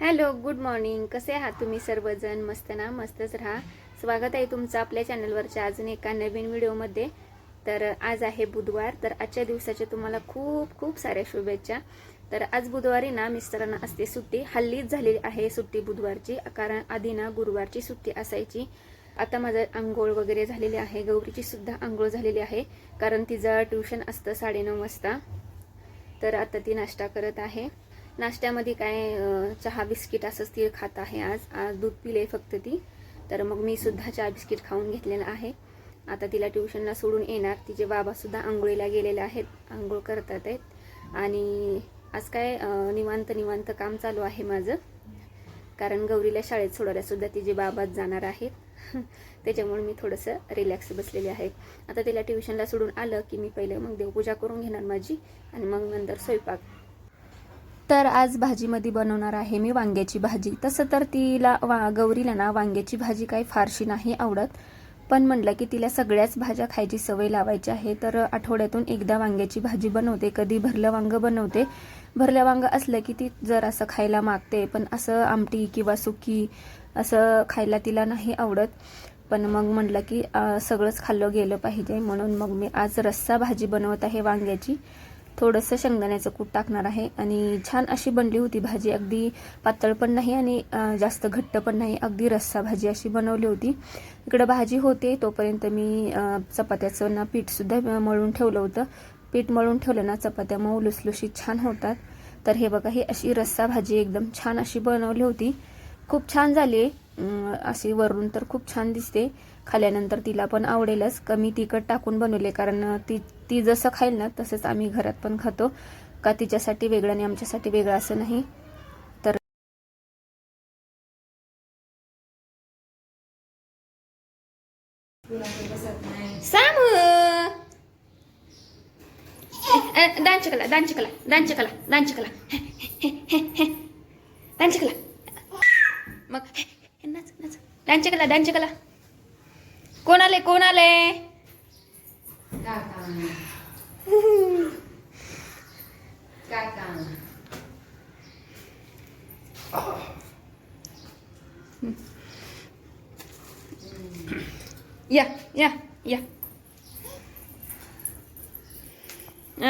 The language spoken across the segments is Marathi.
Hello good morning. कसे आहात तुम्ही सर्वजण? मस्त ना? मस्तच राहा. स्वागत आहे तुमचं आपल्या चॅनलवरच्या अजून एका नवीन व्हिडिओमध्ये. तर आज आहे बुधवार. तर आजच्या दिवसाच्या तुम्हाला खूप खूप साऱ्या शुभेच्छा. तर आज बुधवारी ना मिस्टरांना असते सुट्टी. हल्लीच झालेली आहे सुट्टी बुधवारची कारण आधी ना गुरुवारची सुट्टी असायची. आता माझं आंघोळ वगैरे झालेली आहे. गौरीची सुद्धा आंघोळ झालेली आहे कारण तिचं ट्युशन असतं साडेनऊ वाजता. तर आता ती नाश्ता करत आहे. नाश्त्यामध्ये काय चहा बिस्किट असंच ती खात आहे आज. आज दूध पिले फक्त ती. तर मग मी सुद्धा चहा बिस्किट खाऊन घेतलेलं आहे. आता तिला ट्युशनला सोडून येणार. तिचे बाबासुद्धा आंघोळीला गेलेले आहेत. आंघोळ करतात आहेत. आणि आज काय निवांत निवांत काम चालू आहे माझं. कारण गौरीला शाळेत सोडायलासुद्धा तिचे बाबाच जाणार आहेत. त्याच्यामुळे मी थोडंसं रिलॅक्स बसलेले आहे. आता तिला ट्युशनला सोडून आलं की मी पहिले मग देवपूजा करून घेणार माझी. आणि मग नंतर स्वयंपाक. तर आज भाजीमध्ये बनवणार आहे मी वांग्याची भाजी. तसं तर तिला वा गौरीला ना वांग्याची भाजी काही फारशी नाही आवडत. पण म्हटलं की तिला सगळ्याच भाज्या खायची सवय लावायची आहे. तर आठवड्यातून एकदा वांग्याची भाजी बनवते. कधी भरलं वांगं बनवते. भरलं वांग असलं की ती जर असं खायला मागते पण असं आमटी किंवा सुकी असं खायला तिला नाही आवडत. पण मग म्हटलं की सगळंच खाल्लं गेलं पाहिजे. म्हणून मग मी आज रस्सा भाजी बनवत आहे वांग्याची. थोडंसं शेंगदाण्याचं कूट टाकणार आहे. आणि छान अशी बनली होती भाजी. अगदी पातळ पण नाही आणि जास्त घट्ट पण नाही. अगदी रस्सा भाजी अशी बनवली होती. इकडं भाजी होते. तोपर्यंत मी चपात्याचं ना पीठसुद्धा मळून ठेवलं होतं. पीठ मळून ठेवलं ना चपात्या मऊ लुसलुशीत छान होतात. तर हे बघा ही अशी रस्सा भाजी एकदम छान अशी बनवली होती. खूप छान झाली. आहे अशी वरून तर खूप छान दिसते. खाल्यानंतर तिला पण आवडेलच. कमी तिखट टाकून बनवले कारण ती ती जसं खाईल ना तसंच आम्ही घरात पण खातो. का तिच्यासाठी वेगळं आणि आमच्यासाठी वेगळं असं नाही. तर सामू! दांचकला दांचकला दांचकला दांचकला दांचकला मग डान्स कला डान्स कला. कोण आले कोण आले या या या.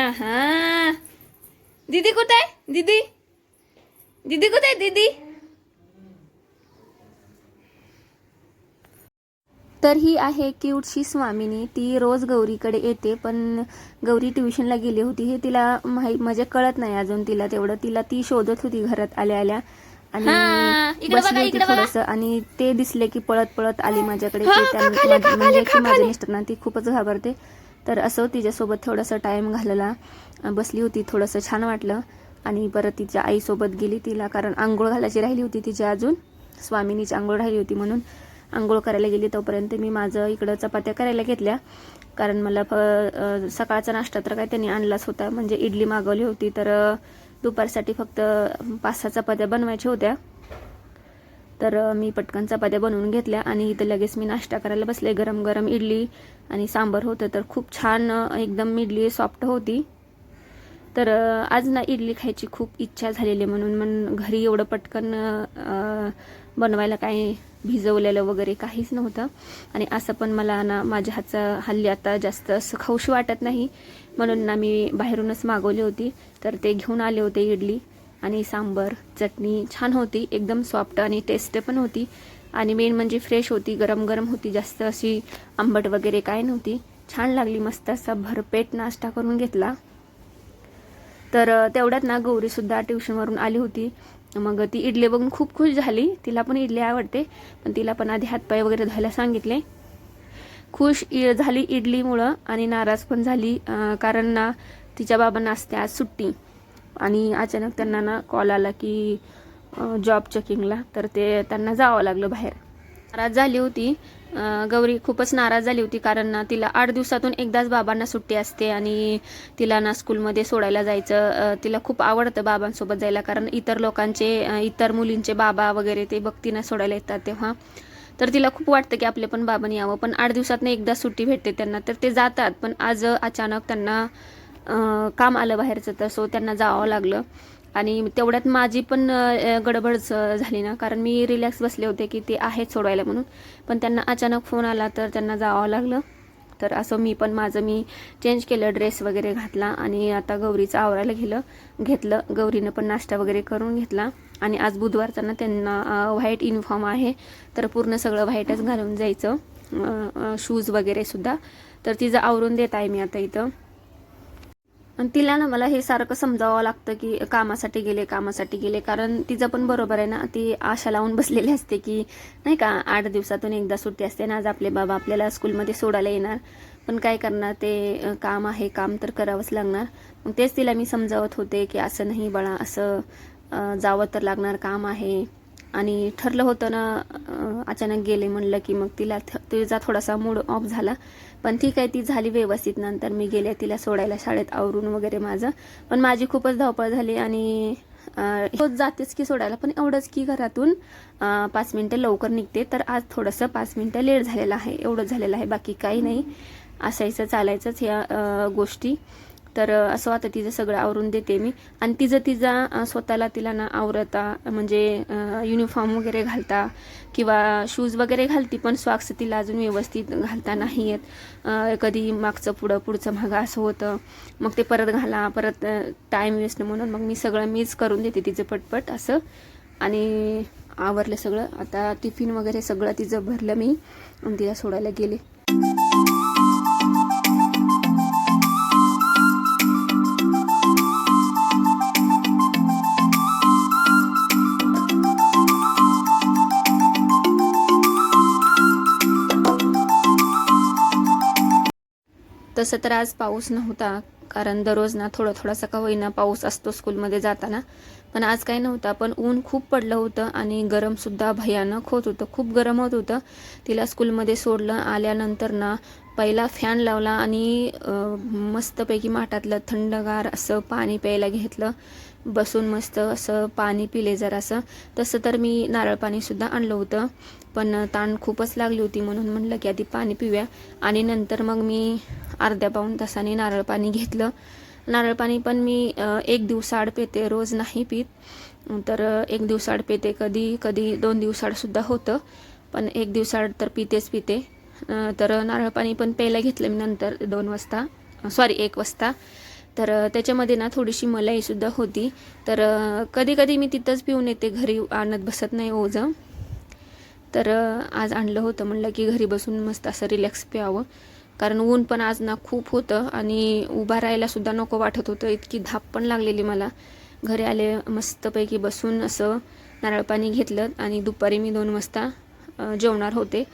आहा. दीदी कुठे? आहे दीदी? दीदी कुठे आहे दीदी? तर ही आहे क्यूटशी स्वामिनी ती रोज गौरीकडे येते पण गौरी ट्युशनला गेली होती हे तिला माही म्हणजे कळत नाही अजून तिला तेवढं. तिला ती शोधत होती घरात आल्या आल्या आणि बसली होती थोडस आणि ते दिसले की पळत पळत आली माझ्याकडे. म्हणजे की माझ्या मिस्टरांना ती खूपच घाबरते. तर असं तिच्यासोबत थोडासा टाइम घालवला. अं, बसली होती थोडंसं छान वाटलं. आणि परत तिच्या आईसोबत गेली तिला कारण आंघोळ घालायची राहिली होती तिच्या अजून. स्वामिनीची आंघोळ राहिली होती म्हणून. आंघोळ करायला गेली तोपर्यंत मी माझं इकडं चपात्या करायला घेतल्या. कारण मला फ सकाळचा नाश्ता तर काय त्यांनी आणलाच होता. म्हणजे इडली मागवली होती तर दुपारसाठी फक्त पाच सहा चपात्या बनवायच्या होत्या. तर मी पटकन चपात्या बनवून घेतल्या आणि इथं लगेच मी नाश्ता करायला बसले. गरम गरम इडली आणि सांबर होतं तर खूप छान एकदम इडली सॉफ्ट होती. तर आज ना इडली खायची खूप इच्छा झालेली म्हणून मन घरी एवढं पटकन बनवायला काही भिजवलेलं वगैरे काहीच नव्हतं. आणि असं पण मला ना माझ्या हातचा हल्ली आता जास्त असं खाऊशी वाटत नाही. म्हणून ना मी बाहेरूनच मागवली होती. तर ते घेऊन आले होते इडली आणि सांबर चटणी छान होती. एकदम सॉफ्ट आणि टेस्ट पण होती. आणि मेन म्हणजे फ्रेश होती गरम गरम होती. जास्त अशी आंबट वगैरे काय नव्हती. छान लागली. मस्त असा भरपेट नाश्ता करून घेतला. तर तेवढ्यात ना गौरीसुद्धा ट्युशनवरून आली होती. मग ती इडली बघून खूप खुश झाली. तिला पण इडली आवडते. पण तिला पण आधी हातपाय वगैरे धुवायला सांगितले. खुश इ- झाली इडलीमुळं आणि नाराज पण झाली कारण ना तिच्या बाबांना असते आज सुट्टी. आणि अचानक त्यांना ना कॉल आला की जॉब चेकिंगला तर ते त्यांना जावं लागलं बाहेर. नाराज झाली होती. गौरी खूपच नाराज झाली होती कारण ना तिला आठ दिवसातून एकदाच बाबांना सुट्टी असते आणि तिला ना स्कूलमध्ये सोडायला जायचं. तिला खूप आवडतं बाबांसोबत जायला कारण इतर लोकांचे इतर मुलींचे बाबा वगैरे ते बघतीना सोडायला येतात तेव्हा. तर तिला खूप वाटतं की आपले पण बाबांनी यावं. पण आठ दिवसात एकदा सुट्टी भेटते त्यांना. तर ते जातात. पण आज अचानक त्यांना काम आलं बाहेरचं. तर सो त्यांना जावं लागलं. आणि तेवढ्यात माझी पण गडबड झाली ना. कारण मी रिलॅक्स बसले होते की ते आहेत सोडवायला म्हणून. पण त्यांना अचानक फोन आला तर त्यांना जावं लागलं. तर असं मी पण माझं मी चेंज केलं ड्रेस वगैरे घातला आणि आता गौरीचं आवरायला गेलं घेतलं. गौरीनं पण नाश्ता वगैरे करून घेतला. आणि आज बुधवारचा ना त्यांना व्हाईट युनिफॉर्म आहे. तर पूर्ण सगळं व्हाईटच घालून जायचं. शूज वगैरे सुद्धा. तर तिचं आवरून देत आहे मी आता इथं. आणि तिला ना मला हे सारखं समजावं लागतं की कामासाठी गेले कामासाठी गेले. कारण तिचं पण बरोबर आहे ना ती आशा लावून बसलेली असते की नाही का आठ दिवसातून एकदा सुट्टी असते ना आज आपले बाबा आपल्याला स्कूलमध्ये सोडायला येणार. पण काय करणार ते काम आहे काम तर करावंच लागणार. मग तेच तिला मी समजावत होते की असं नाही बाळा असं जावं तर लागणार काम आहे. आणि ठरलं होतं ना अचानक गेले म्हणलं की मग तिला थ- तिचा थोडासा मूड ऑफ झाला. पण ठीक आहे ती झाली व्यवस्थित. नंतर मी गेले तिला सोडायला शाळेत आवरून वगैरे माझं. पण माझी खूपच धावपळ झाली आणि होत रोज जातेच की सोडायला. पण एवढंच की घरातून पाच मिनटं लवकर निघते. तर आज थोडंसं पाच मिनटं लेट झालेलं आहे. एवढं झालेलं आहे. बाकी काही नाही. असायचं चालायचंच ह्या गोष्टी. तर असं आता तिचं सगळं आवरून देते मी. आणि तिचं तिचा स्वतःला तिला ना आवरता म्हणजे युनिफॉर्म वगैरे घालता किंवा शूज वगैरे घालती पण स्वाक्स तिला अजून व्यवस्थित घालता नाही आहेत कधी मागचं पुढं पुढचं मागं असं होतं. मग ते परत घाला परत टाईम वेस्ट म्हणून मग मी सगळं मीच करून देते तिचं पटपट असं. आणि आवरलं सगळं. आता टिफिन वगैरे सगळं तिचं भरलं मी. आणि तिला सोडायला गेले. तसं तर आज पाऊस नव्हता कारण दररोज ना थोडा थोडासा का होईना पाऊस असतो स्कूलमध्ये जाताना. पण आज काही नव्हता पण ऊन खूप पडलं होतं आणि गरमसुद्धा भयानक होत होतं खूप गरम होत होतं. तिला स्कूलमध्ये सोडलं आल्यानंतर ना पहिला फॅन लावला आणि मस्तपैकी माठातलं थंडगार असं पाणी प्यायला घेतलं. बसून मस्त असं पाणी पिले जरासं. तसं तर मी नारळ पाणीसुद्धा आणलं होतं. पण ताण खूपच लागली होती म्हणून म्हणलं की आधी पाणी पिऊया. आणि नंतर मग मी अर्ध्या पाऊण तासाने नारळ पाणी घेतलं. नारळ पाणी पण मी एक दिवसाआड पेते रोज नाही पित. तर एक दिवसाआड पेते कधी कधी दोन दिवसाआडसुद्धा होतं. पण एक दिवसाआड तर पितेच पिते. तर नारळ पाणी पण प्यायला घेतलं मी नंतर दोन वाजता. सॉरी एक वाजता. तर त्याच्यामध्ये ना थोडीशी मलाईसुद्धा होती. तर कधी कधी मी तिथंच पिऊन येते घरी आणत बसत नाही ओझं. तर आज आणलं होतं म्हणलं की घरी बसून मस्त असं रिलॅक्स प्यावं. कारण ऊन पण आज ना खूप होतं आणि उभा राहायला सुद्धा नको वाटत होतं. इतकी धाप पण लागलेली मला. घरी आले मस्तपैकी बसून असं नारळ पाणी घेतलं आणि दुपारी मी दोन वाजता जेवणार होते.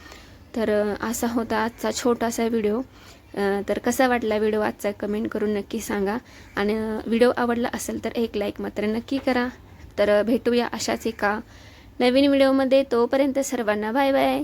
तर असा होता आजचा छोटासा व्हिडिओ. तर कसा वाटला व्हिडिओ आजचा कमेंट करून नक्की सांगा. आणि व्हिडिओ आवडला असेल तर एक लाईक मात्र नक्की करा. तर भेटूया अशाच एका नवीन व्हिडिओमध्ये. तोपर्यंत सर्वांना बाय बाय.